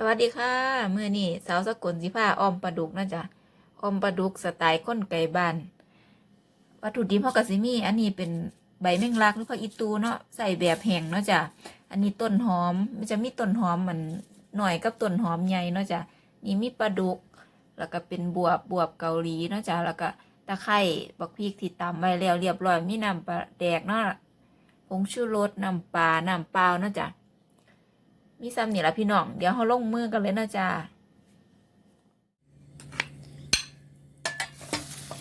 สวัสดีค่ะเมื้อนี้สาวสกลสิพาอ้อมปลาดุกนะจ๊ะอ้อมปลาดุกสไตล์คนไก่บ้านวัตถุดิบเฮาก็สิมี อันนี้เป็นใบแมงลักหรือผักอีตูเนาะใส่แบบแห้งเนาะจ้ะอันนี้ต้นหอมมันจะมีต้นหอมมันหน่อยกับต้นหอมใหญ่เนาะจ้ะนี่มีปลาดุก แล้วก็เป็นบวบบวบเกาหลีเนาะจ้ะแล้วก็ตะไคร้บักพริกที่ตำไว้แล้วเรียบร้อยมีน้ำปลาแดกเนาะผงชูรสน้ำปลาน้ำเปล่าเนาะจ้ะ มีซ้ำนี่ละพี่น้อง เดี๋ยวเขาลงมือกันเลยนะจ้า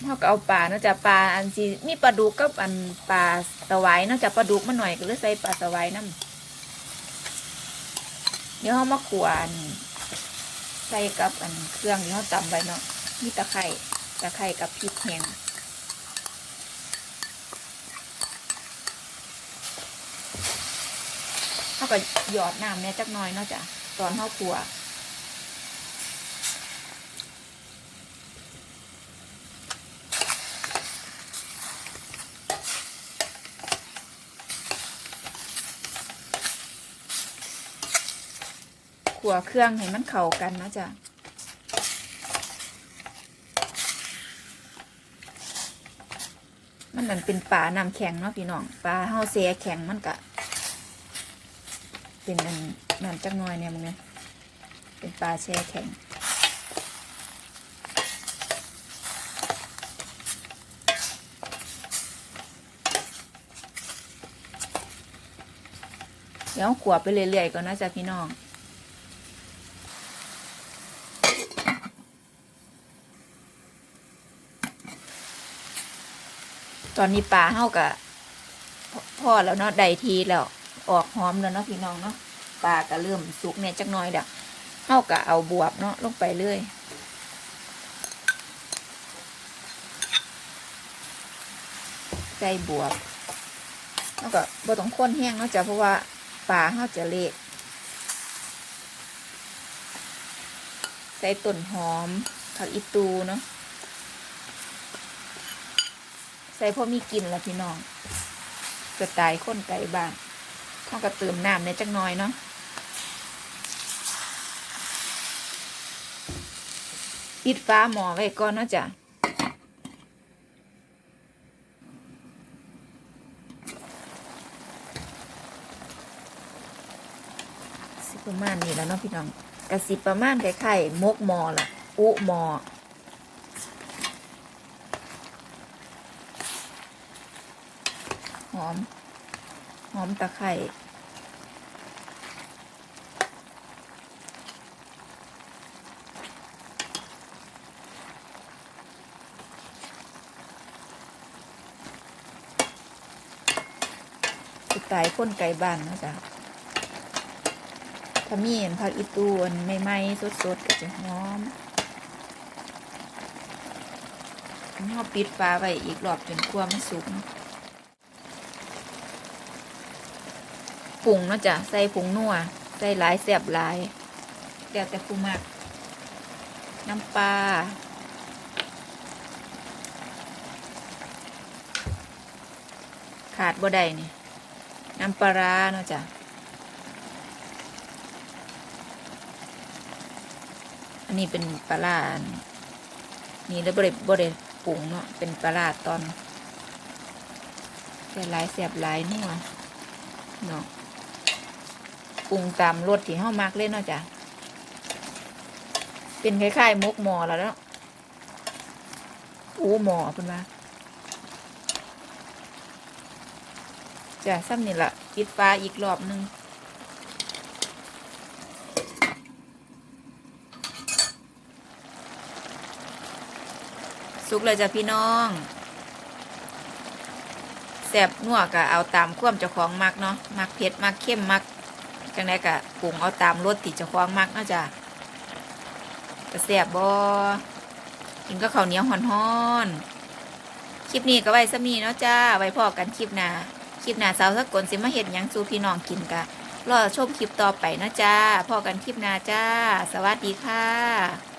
เขาก็เอาปลาเนาะจ้ะปลาอันจีมีปลาดุกกับอันปลาสวายเนาะจ้ะปลาดุกมาหน่อยก็เลยใส่ปลาสวายน้ำเดี๋ยวเขามาขวานใส่กับอันเครื่องที่เขาตำไว้เนาะมีตะไคร่ตะไคร่กับพริกแห้ง เขาก็หยอดน้ำเนี่ยจักน่อยเนาะจ้ะตอนเขาขัวขัวเครื่องให้มันเข้ากันนะจ๊ะมันนั่นเป็นปลาน้ำแข็งเนาะพี่น้องปลาเฮาเสียแข็งมันกะ เป็นนั่นนั่นจักน่อยเนี่ยมึงนี่ยเป็นปลาแช่แข็งเดี๋ยวขวบไปเรื่อยๆก่อนนะจ๊ะพี่น้องตอนนี้ปลาเฮากะพ่อแล้วเนาะได้ทีแล้ว ออกหอมแล้วเนาะพี่น้องเนาะปลาก็เริ่มสุกเนี่ยจักหน่อยเด้อเฮากะเอาบวบเนาะลงไปเลยใส่บวบแล้วก็บ่ต้องข้นแห้งเนาะจ้ะเพราะว่าปลาเฮาจะเละใส่ต้นหอมผักอีตูเนาะใส่พอมีกินละพี่น้องสไตล์ข้นไก่บ้าน เขาก็เติมน้ำในจักหน่อยเนาะปิดฟ้าหม้อไว้ก่อนเนาะจ้ะสิประมาณนี้แล้วเนาะพี่น้องกระสิประมาณไข่ๆมกหมอล่ะ อุหมอหอม อมตะไคร่สไตล์ข้นไก่บ้านนะจ๊ะถ้ามีเห็นผักอีตูอันใหม่ๆสดๆก็จะหอมเราปิดฟ้าไว้อีกรอบจนคั่วมันสุก เนาะผงเนาะจ้ะใส่ผงนัวใส่หลายแสบหลายเดี๋ยวแต่ผู้มัก น้ำปลาขาดบ่ได้นี่น้ำปลาร้าเนาะจ้ะอันนี้เป็นปลาร้านนี่แล้วบ่ได้บ่ได้ปรุงเนาะเป็นปลาร้าตอนใส่หลายแสบหลายนัวเนาะ ปรุงตามรสที่เฮามักเล่นเนาะจ้ะเป็นคล้ายๆมกหมอแล้วเนาะอู้หมอเพิ่นว่าจ้ะซ้ำนี่ละปิดฟ้าอีกรอบหนึงสุกเลยจ้ะพี่น้องแสบนัวก็เอาตามความเจ้าของมักเนาะมักเผ็ดมักเข้มมัก จังไดก็ปรุงเอาตามรสที่เจ้าของมักเนาะจ้ะก็แซ่บบอกินก็ข้าวเหนียวฮ้อนๆคลิปนี้ก็ไว้ซะมีเนาะจ้า ไว้พอกันคลิปหน้าคลิปหน้าสาวสักกลสิมาเห็ดยังสู้พี่น้องกินกะรอชมคลิปต่อไปเนาะจ้าพอกันคลิปหน้าจ้า สวัสดีค่ะ